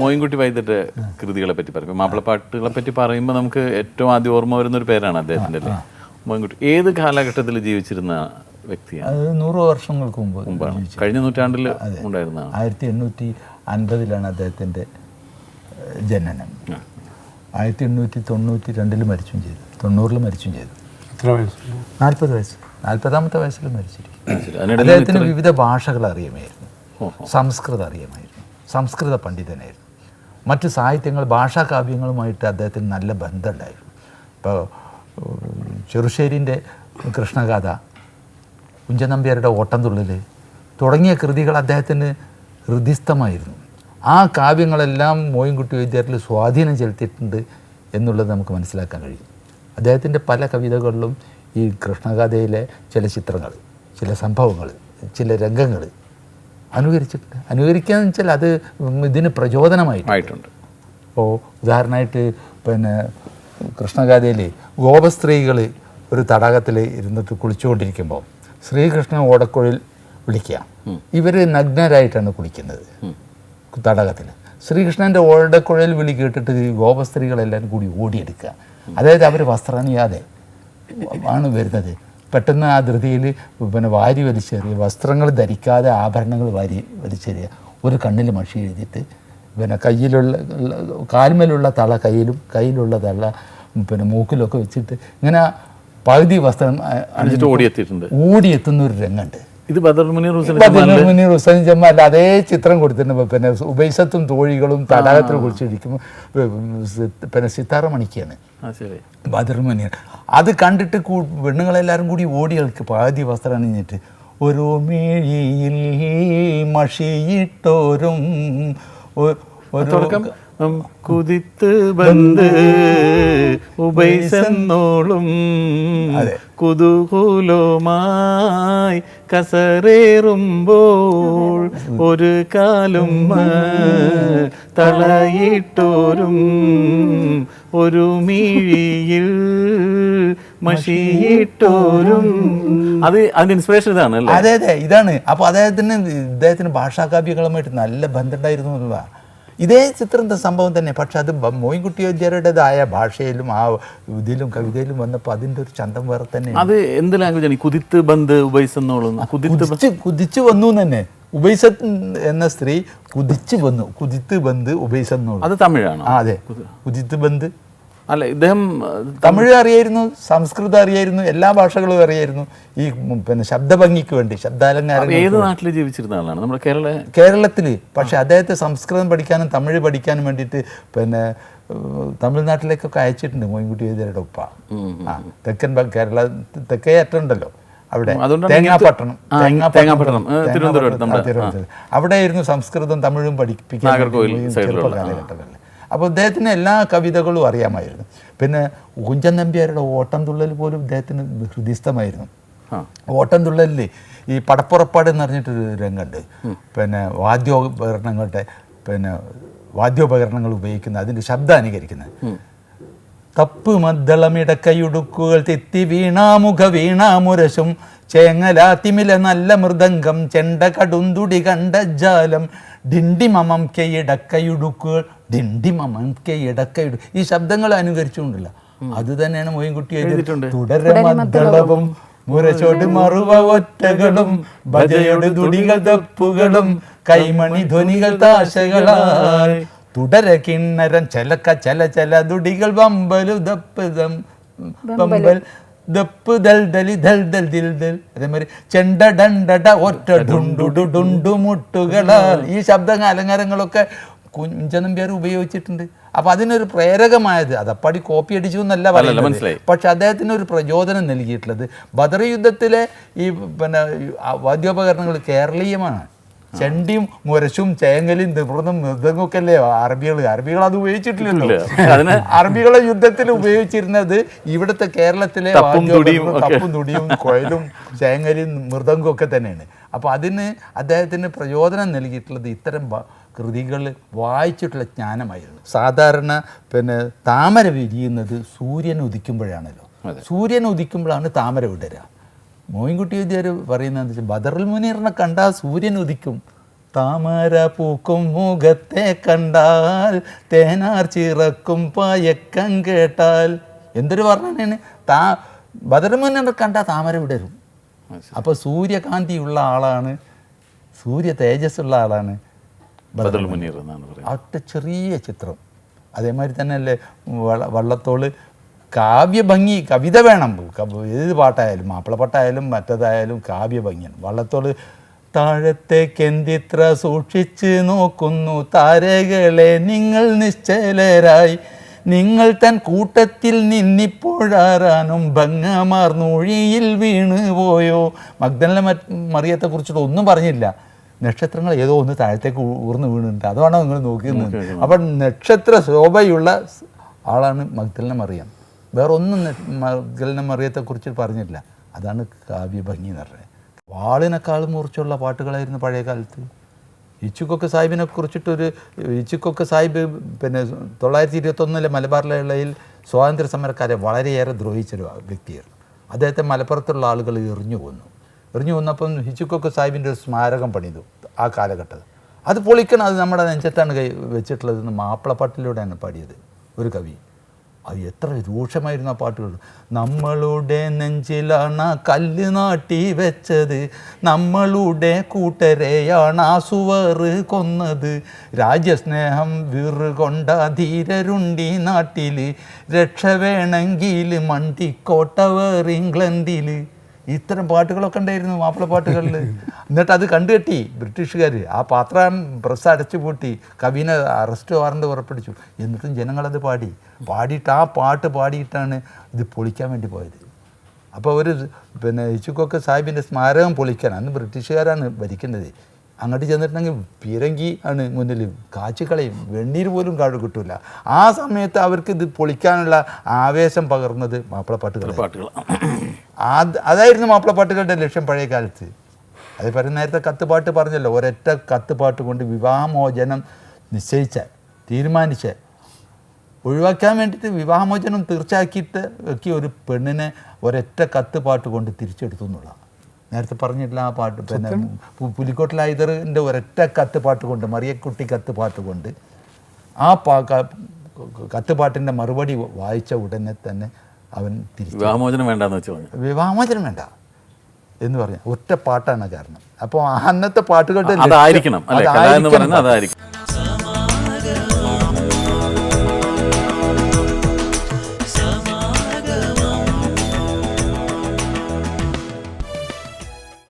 മോയിൻകുട്ടി വൈദ്യുടെ കൃതികളെ പറ്റി പറയും മാപ്പിളപ്പാട്ടുകളെ പറ്റി പറയുമ്പോൾ നമുക്ക് ഏറ്റവും ആദ്യം ഓർമ്മ വരുന്ന ഒരു പേരാണ് അദ്ദേഹത്തിന്റെ അല്ലേ? മോയിൻകുട്ടി. ഏത് കാലഘട്ടത്തിൽ ജീവിച്ചിരുന്ന വ്യക്തിയാണ്? അത് നൂറ് വർഷങ്ങൾക്ക് മുമ്പ് മുമ്പാണ്. കഴിഞ്ഞ നൂറ്റാണ്ടിൽ ഉണ്ടായിരുന്ന ആയിരത്തി എണ്ണൂറ്റി അൻപതിലാണ് അദ്ദേഹത്തിന്റെ ജനനം. ആയിരത്തി എണ്ണൂറ്റി തൊണ്ണൂറ്റി രണ്ടിൽ മരിച്ചും ചെയ്തു. തൊണ്ണൂറിൽ മരിച്ചും ചെയ്തു. എത്ര വയസ്സ്? നാൽപ്പത് വയസ്സ്. നാൽപ്പതാമത്തെ വയസ്സിൽ മരിച്ചിരിക്കും. അദ്ദേഹത്തിന് വിവിധ ഭാഷകൾ അറിയാമായിരുന്നു. സംസ്കൃതം അറിയാമായിരുന്നു. സംസ്കൃത പണ്ഡിതനായിരുന്നു. മറ്റ് സാഹിത്യങ്ങൾ ഭാഷാകാവ്യങ്ങളുമായിട്ട് അദ്ദേഹത്തിന് നല്ല ബന്ധമുണ്ടായിരുന്നു. ഇപ്പോൾ ചെറുശ്ശേരിന്റെ കൃഷ്ണഗാഥ കുഞ്ചനമ്പ്യാരുടെ ഓട്ടംതുള്ളൽ തുടങ്ങിയ കൃതികൾ അദ്ദേഹത്തിന് ഹൃദിസ്ഥമായിരുന്നു. ആ കാവ്യങ്ങളെല്ലാം മോയിൻകുട്ടി വൈദ്യാരിൽ സ്വാധീനം ചെലുത്തിയിട്ടുണ്ട് എന്നുള്ളത് നമുക്ക് മനസ്സിലാക്കാൻ കഴിയും. അദ്ദേഹത്തിന്റെ പല കവിതകളിലും ഈ കൃഷ്ണഗാഥയിലെ ചില ചിത്രങ്ങൾ ചില സംഭവങ്ങൾ ചില രംഗങ്ങൾ അനുകരിച്ചിട്ടുണ്ട് അനുകരിക്കാന്ന് വെച്ചാൽ അത് ഇതിന് പ്രചോദനമായിട്ടുണ്ട്. ഇപ്പോൾ ഉദാഹരണമായിട്ട് പിന്നെ കൃഷ്ണഗാഥയിൽ ഗോപസ്ത്രീകൾ ഒരു തടാകത്തിൽ ഇരുന്നിട്ട് കുളിച്ചുകൊണ്ടിരിക്കുമ്പോൾ ശ്രീകൃഷ്ണൻ ഓടക്കുഴൽ വിളിക്കുക. ഇവർ നഗ്നരായിട്ടാണ് കുളിക്കുന്നത്. തടാകത്തിൽ ശ്രീകൃഷ്ണന്റെ ഓടക്കുഴൽ വിളി കേട്ടിട്ട് ഈ ഗോപസ്ത്രീകളെല്ലാവരും കൂടി ഓടിയെടുക്കുക. അതായത് അവർ വസ്ത്രണിയാതെ ആണ് വരുന്നത്. പെട്ടെന്ന് ആ ധൃതിയിൽ പിന്നെ വാരി വലിച്ചെറിയുക വസ്ത്രങ്ങൾ ധരിക്കാതെ ആഭരണങ്ങൾ വാരി വലിച്ചെറിയുക ഒരു കണ്ണിൽ മഷി എഴുതിയിട്ട് പിന്നെ കയ്യിലുള്ള കാൽമേലുള്ള തള കയ്യിലും കയ്യിലുള്ള തള പിന്നെ മൂക്കിലൊക്കെ വെച്ചിട്ട് ഇങ്ങനെ പകുതി വസ്ത്രം ഓടിയെത്തിയിട്ടുണ്ട്. ഓടിയെത്തുന്ന ഒരു രംഗമുണ്ട്. ഇത് ബദർ മുനീർ ഹുസൈൻ ബദർ മുനീർ ഹുസൈൻ ജമാൽ അതേ ചിത്രം കൊടുത്തിട്ടുണ്ട് പിന്നെ ഉപൈസത്തും തോഴികളും തടാകത്തിൽ കുളിച്ചിരിക്കുമ്പോൾ പിന്നെ സിത്താറ മണിക്കാണ്. ബദർ മുനീർ. അത് കണ്ടിട്ട് പെണ്ണുങ്ങളെല്ലാരും പെണ്ണുങ്ങളെല്ലാവരും കൂടി ഓടി കളിക്ക്. പാതി വസ്ത്രം അണിഞ്ഞിട്ട് ഒരു മേഴിയിൽ മഷിയിട്ടോരും ഒരു കുതിത്ത് ബന്ദ് ഉപൈസെന്നോളും കുതൂഹൂലമായി കസറേറുമ്പോൾ ഒരു കാലും തളയിട്ടോരും ഒരു മീഴിയിൽ മഷിയിട്ടോരും. അത് അതിന്റെ ഇൻസ്പിറേഷൻ ഇതാണ് അല്ലേ? അതെ അതെ ഇതാണ്. അപ്പൊ അദ്ദേഹത്തിന് ഇദ്ദേഹത്തിന് ഭാഷാകാവ്യങ്ങളുമായിട്ട് നല്ല ബന്ധമുണ്ടായിരുന്നു എന്നുള്ളതാണ് ഇതേ ചിത്രത്തെ സംഭവം തന്നെ. പക്ഷെ അത് മോയിൻകുട്ടി വൈദ്യരുടേതായ ഭാഷയിലും ആ ഇതിലും കവിതയിലും വന്നപ്പോൾ അതിന്റെ ഒരു ചന്തം വേറെ തന്നെ. അത് എന്ത് ലാംഗ്വേജ് ആണ്? ഈ കുതിത്ത് ബന്ധ് കുതിത്ത് കുതിച്ച് കുതിച്ച് വന്നു തന്നെ. ഉബൈസ എന്ന സ്ത്രീ കുതിച്ച് വന്നു. കുതിത്ത് ബന്ധ് ഉബൈസെന്നോളൂ അത് തമിഴാണ്? അതെ. കുതിത്ത് ബന്ദ് അല്ല ഇദ്ദേഹം തമിഴ് അറിയായിരുന്നു സംസ്കൃതം അറിയായിരുന്നു എല്ലാ ഭാഷകളും അറിയായിരുന്നു. ഈ പിന്നെ ശബ്ദഭംഗിക്ക് വേണ്ടി ശബ്ദാലങ്കാരം ഏത് നാട്ടിൽ ജീവിച്ചിരുന്ന ആളാണ്? നമ്മുടെ കേരള കേരളത്തിൽ പക്ഷെ അദ്ദേഹത്തെ സംസ്കൃതം പഠിക്കാനും തമിഴ് പഠിക്കാനും വേണ്ടിയിട്ട് പിന്നെ തമിഴ്നാട്ടിലേക്കൊക്കെ അയച്ചിട്ടുണ്ട് മോയിൻകുട്ടി വൈദ്യരുടെ ഉപ്പ. ആ തെക്കൻ കേരള തെക്കേ അറ്റുണ്ടല്ലോ അവിടെ തേങ്ങാപട്ടണം തേങ്ങാപട്ടണം തിരുവനന്തപുരം തേങ്ങാപ്പട്ടണം. ആയിരുന്നു സംസ്കൃതം തമിഴും പഠിപ്പിക്കാൻ ചെറുപ്പ കാലഘട്ടങ്ങളിൽ അപ്പോൾ അദ്ദേഹത്തിന് എല്ലാ കവിതകളും അറിയാമായിരുന്നു. പിന്നെ കുഞ്ചൻ നമ്പ്യാരുടെ ഓട്ടം തുള്ളൽ പോലും അദ്ദേഹത്തിന് ഹൃദിസ്ഥമായിരുന്നു ആ. ഓട്ടം തുള്ളലിൽ ഈ പടപ്പുറപ്പാട് എന്ന് പറഞ്ഞിട്ടൊരു രംഗമുണ്ട്. പിന്നെ വാദ്യോപകരണങ്ങളുടെ പിന്നെ വാദ്യോപകരണങ്ങൾ ഉപയോഗിക്കുന്ന അതിന്റെ ശബ്ദം അനുകരിക്കുന്നത്. തപ്പ് മദ്ദളമിടക്കയുടുക്കുകൾ തെത്തി വീണാമുഖ വീണാമുരശും ചേങ്ങലാത്തിമില നല്ല മൃദംഗം ചെണ്ട കടുന്തുടി കണ്ട ജാലം ഡിണ്ടിമമം കെയിടക്കയുടുക്കുകൾ ഡിണ്ടിമമം ഇടക്കയിടും ഈ ശബ്ദങ്ങൾ അനുകരിച്ചുകൊണ്ടല്ല. അത് തന്നെയാണ് മോയിൻകുട്ടി എഴുതിയിട്ടുണ്ട്. തുടരെ മദ്ദളവും മുരച്ചോട് മറുവ ഒറ്റകളും ഭജയോട് തുടികൾ തപ്പുകളും കൈമണി ധ്വനികൾ താശകളാൽ തുടരെ കിണ്ണരം ചെലക്ക ചെല ചെല തുടികൾ വമ്പലു ദപ്പുതം ദം വമ്പൽ ദപ്പ് ദൽ ദലി ദൽ ദൽ ദിൽ ദൽ അതേമാതിരി ചെണ്ട ഡണ്ടട ഒറ്റ ഡുണ്ടു ഡുണ്ടു മുട്ടുകളാൽ ഈ ശബ്ദ അലങ്കാരങ്ങളൊക്കെ കുഞ്ചനമ്പ്യാർ ഉപയോഗിച്ചിട്ടുണ്ട്. അപ്പൊ അതിനൊരു പ്രേരകമായത് അതപ്പടി കോപ്പി അടിച്ചു എന്നല്ല പറയുന്നത് പക്ഷെ അദ്ദേഹത്തിന് ഒരു പ്രചോദനം നൽകിയിട്ടുള്ളത് ബദർ യുദ്ധത്തിലെ ഈ പിന്നെ വാദ്യോപകരണങ്ങൾ കേരളീയമാണ്. ചെണ്ടിയും മുരശും ചേങ്ങലും നിവൃന്നും മൃദംഗമൊക്കെ അല്ലേ അറബികൾ അറബികൾ അത് ഉപയോഗിച്ചിട്ടില്ലല്ലോ. അറബികളെ യുദ്ധത്തിൽ ഉപയോഗിച്ചിരുന്നത് ഇവിടുത്തെ കേരളത്തിലെ തപ്പും തുടിയും കൊയലും ചേങ്ങലും മൃദംഗവും ഒക്കെ തന്നെയാണ്. അപ്പോൾ അതിന് അദ്ദേഹത്തിന് പ്രചോദനം നൽകിയിട്ടുള്ളത് ഇത്തരം കൃതികൾ വായിച്ചിട്ടുള്ള ജ്ഞാനമായിരുന്നു. സാധാരണ പിന്നെ താമര വിരിയുന്നത് സൂര്യൻ ഉദിക്കുമ്പോഴാണല്ലോ. സൂര്യൻ ഉദിക്കുമ്പോഴാണ് താമര വിടരുക. മോയിൻകുട്ടി വിദ്യാർ പറയുന്നത് വെച്ചാൽ ബദറുൽ മുനീറിനെ കണ്ടാൽ സൂര്യൻ ഉദിക്കും. താമര പൂക്കും മുഖത്തെ കണ്ടാൽ തേനാർ ചിറക്കും പായക്കം കേട്ടാൽ. എന്തൊരു വർണനയാണ്. താ ബദർമുന്നെ കണ്ടാൽ താമര വിടരും അപ്പോൾ സൂര്യകാന്തിയുള്ള ആളാണ് സൂര്യ തേജസ്സുള്ള ആളാണ് ബദർമുനീർ എന്നാണ് പറയുന്നത്. ഒറ്റ ചെറിയ ചിത്രം. അതേമാതിരി തന്നെയല്ലേ വള വള്ളത്തോൾ കാവ്യഭംഗി കവിത വേണം. ഏത് പാട്ടായാലും മാപ്പിളപ്പാട്ടായാലും മറ്റേതായാലും കാവ്യഭംഗിയാണ്. താഴത്തെ താഴത്തേക്കെന്തിത്ര സൂക്ഷിച്ച് നോക്കുന്നു താരകളെ നിങ്ങൾ നിശ്ചലരായി. നിങ്ങൾ തൻ കൂട്ടത്തിൽ നിന്നിപ്പോഴാറാനും ഭംഗമാർന്നൊഴിയിൽ വീണ് പോയോ. മഗ്ദല മറിയത്തെ കുറിച്ചിട്ട് ഒന്നും പറഞ്ഞില്ല. നക്ഷത്രങ്ങൾ ഏതോ ഒന്ന് താഴത്തേക്ക് ഊർന്നു വീണുണ്ട്. അതാണോ നിങ്ങൾ നോക്കുന്നത് അപ്പം നക്ഷത്ര ശോഭയുള്ള ആളാണ് മഗ്ദലിനെ മറിയം. വേറെ ഒന്നും ന- മഗ്ദലന മറിയത്തെക്കുറിച്ച് പറഞ്ഞില്ല. അതാണ് കാവ്യഭംഗി എന്ന് പറയുന്നത് വാളിനേക്കാൾ മുറിച്ചുള്ള പാട്ടുകളായിരുന്നു പഴയ കാലത്ത്. ഇച്ചുക്കൊക്കെ സാഹിബിനെ കുറിച്ചിട്ടൊരു ഇച്ചുക്കൊക്കെ സാഹിബ് പിന്നെ തൊള്ളായിരത്തി ഇരുപത്തൊന്നിലെ മലബാറിലേളയിൽ സ്വാതന്ത്ര്യ സമരക്കാരെ വളരെയേറെ ദ്രോഹിച്ചൊരു വ്യക്തിയായിരുന്നു. അദ്ദേഹത്തെ മലപ്പുറത്തുള്ള ആളുകൾ എറിഞ്ഞു കൊന്നു. എറിഞ്ഞു കൊന്നപ്പം ഹിച്ചുക്കൊക്കെ സാഹിബിന്റെ ഒരു സ്മാരകം പണിതു ആ കാലഘട്ടത്തിൽ. അത് പൊളിക്കണം അത് നമ്മുടെ നെഞ്ചത്താണ് കൈ വെച്ചിട്ടുള്ളത് മാപ്പിളപ്പാട്ടിലൂടെയാണ് പാടിയത് ഒരു കവി. അത് എത്ര രൂക്ഷമായിരുന്നു പാട്ടുകൾ. നമ്മളുടെ നെഞ്ചിലാണ് കല്ല് നാട്ടി വെച്ചത്. നമ്മളുടെ കൂട്ടരെയാണ് ആ സുവറ് കൊന്നത്. രാജ്യസ്നേഹം വിറുകൊണ്ട ധീരരുണ്ടി നാട്ടിൽ രക്ഷ വേണമെങ്കിൽ മണ്ടിക്കോട്ടവർ ഇംഗ്ലണ്ടിൽ ഇത്തരം പാട്ടുകളൊക്കെ ഉണ്ടായിരുന്നു മാപ്പിള പാട്ടുകളിൽ എന്നിട്ട് അത് കണ്ടുകെട്ടി ബ്രിട്ടീഷുകാർ ആ പാത്രം പ്രസ് അടച്ചു പൂട്ടി കവിനെ അറസ്റ്റ് വാറണ്ട് പുറപ്പെടുവിച്ചു. എന്നിട്ടും ജനങ്ങളത് പാടി. പാടിയിട്ട് ആ പാട്ട് പാടിയിട്ടാണ് ഇത് പൊളിക്കാൻ വേണ്ടി പോയത്. അപ്പോൾ ഒരു പിന്നെ ഇച്ചുക്കൊക്കെ സാഹിബിന്റെ സ്മാരകം പൊളിക്കാൻ അന്ന് ബ്രിട്ടീഷുകാരാണ് ഭരിക്കുന്നത്. അങ്ങോട്ട് ചെന്നിട്ടുണ്ടെങ്കിൽ പീരങ്കി ആണ് മുന്നിൽ. കാച്ചിക്കളയും വെണ്ണീര് പോലും കാട് കിട്ടൂല. ആ സമയത്ത് അവർക്ക് ഇത് പൊളിക്കാനുള്ള ആവേശം പകർന്നത് മാപ്പിളപ്പാട്ടുകൾ പാട്ടുകൾ അത് അതായിരുന്നു മാപ്പിളപ്പാട്ടുകളുടെ ലക്ഷ്യം പഴയ കാലത്ത്. അത് പറയുന്ന നേരത്തെ കത്തുപാട്ട് പറഞ്ഞല്ലോ ഒരൊറ്റ കത്തുപാട്ട് കൊണ്ട് വിവാഹമോചനം നിശ്ചയിച്ച തീരുമാനിച്ച ഒഴിവാക്കാൻ വേണ്ടിയിട്ട് വിവാഹമോചനം തീർച്ചയാക്കിയിട്ട് ഒക്കെ ഒരു പെണ്ണിനെ ഒരൊറ്റ കത്തുപാട്ട് കൊണ്ട് തിരിച്ചെടുത്തു എന്നുള്ള നേരത്തെ പറഞ്ഞിട്ടില്ല ആ പാട്ട് പിന്നെ പുലിക്കോട്ടിലായതറിന്റെ ഒരൊറ്റ കത്ത് പാട്ട് കത്തുപാട്ട് കൊണ്ട് മറിയക്കുട്ടി കത്ത് പാട്ട് കൊണ്ട് ആ പാ കത്ത് കത്തുപാട്ടിന്റെ മറുപടി വായിച്ച ഉടനെ തന്നെ അവൻ തിരിച്ചു. വിവാഹമോചനം വേണ്ടെന്ന് വെച്ച് പറഞ്ഞു. വിവാഹമോചനം വേണ്ട എന്ന് പറഞ്ഞു. ഒറ്റ പാട്ടാണ് കാരണം. അപ്പോൾ അന്നത്തെ പാട്ടുകളുടെ അതായിരിക്കണം അല്ലെ? എന്ന് അതായിരിക്കണം. പറയുന്നത് അതായിരിക്കും